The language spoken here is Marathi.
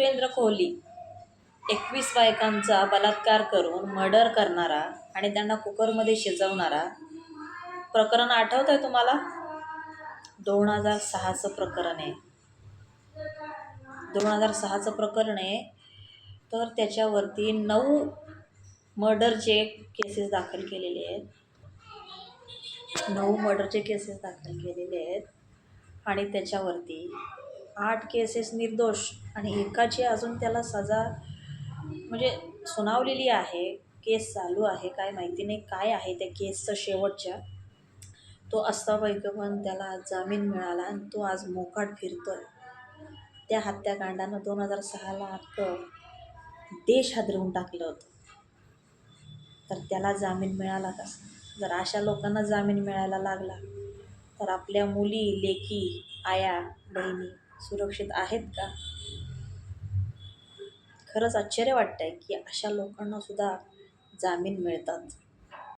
सुरेंद्र कोहली एकवीस बायकांचा बलात्कार करून मर्डर करणारा आणि त्यांना कुकरमध्ये शिजवणारा प्रकरण आठवतं आहे तुम्हाला? दोन हजार सहाचं प्रकरण आहे. दोन हजार सहाचं प्रकरण आहे. तर त्याच्यावरती नऊ मर्डरचे केसेस दाखल केलेले आहेत. नऊ मर्डरचे केसेस दाखल केलेले आहेत. आणि त्याच्यावरती आठ केसेस निर्दोष आणि एकाची अजून त्याला सजा म्हणजे सुनावलेली आहे केस चालू आहे काय माहिती नाही काय आहे त्या केसचं शेवटच्या. तो असतापैकी पण त्याला जामीन मिळाला आणि तो आज मोकाट फिरतो आहे त्या हत्याकांडानं दोन हजार सहाला अख्खं देश हादरवून टाकलं होतं. तर त्याला जामीन मिळाला कसा जर अशा लोकांना जामीन मिळायला लागला तर आपल्या मुली लेकी आया बहिणी सुरक्षित आहेत का? खरंच आश्चर्य वाटतं आहे की अशा लोकांना सुद्धा जामीन मिळतात.